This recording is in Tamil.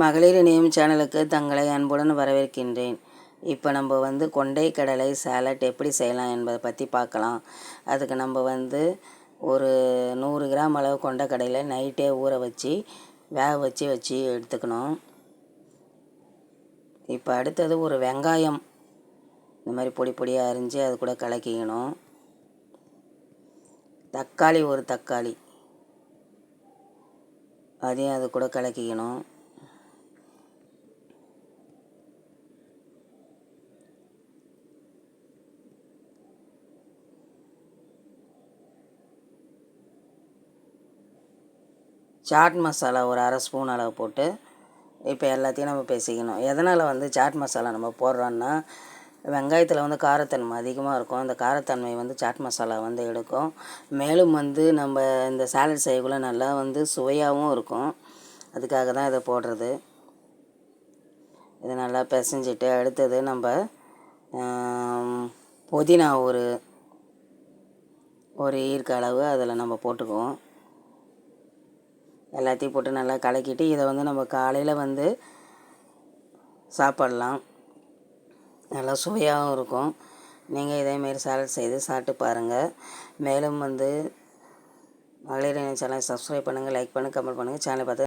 மகளிர் இணையம் சேனலுக்கு தங்களை அன்புடன் வரவேற்கின்றேன். இப்போ நம்ம வந்து கொண்டை கடலை சாலட் எப்படி செய்யலாம் என்பதை பற்றி பார்க்கலாம். அதுக்கு நம்ம வந்து ஒரு நூறு கிராம் அளவு கொண்ட கடையில் நைட்டே ஊற வச்சு வேக வச்சு வச்சு எடுத்துக்கணும். இப்போ அடுத்தது ஒரு வெங்காயம். இந்த மாதிரி பொடி பொடியாக அரிஞ்சு அது கூட கலக்கிக்கணும். தக்காளி ஒரு தக்காளி. அதையும் அது கூட கலக்கிக்கணும். சாட் மசாலா ஒரு அரை ஸ்பூன் அளவு போட்டு இப்போ எல்லாத்தையும் நம்ம பேசிக்கணும். எதனால் வந்து சாட் மசாலா நம்ம போடுறோன்னா வெங்காயத்தில் வந்து காரத்தன்மை அதிகமாக இருக்கும். அந்த காரத்தன்மை வந்து சாட் மசாலா வந்து எடுக்கும். மேலும் வந்து நம்ம இந்த சாலட் செய்யக்குள்ள நல்லா வந்து சுவையாகவும் இருக்கும். அதுக்காக தான் இதை போடுறது. இது நல்லா பிசைஞ்சிட்டு அடுத்தது நம்ம புதினா ஒரு ஒரு ஈர்க்க அளவு அதில் நம்ம போட்டுக்குவோம். எல்லாத்தையும் போட்டு நல்லா கலக்கிட்டு இதை வந்து நம்ம காலையில் வந்து சாப்பிட்லாம். நல்லா சுவையாகவும் இருக்கும். நீங்கள் இதேமாரி சாலட் செய்து சாப்பிட்டு பாருங்கள் மேலும் வந்து மகளிர் சேனலை சப்ஸ்கிரைப் பண்ணுங்கள் லைக் பண்ணுங்கள் கமெண்ட் பண்ணுங்கள் சேனலை பார்த்து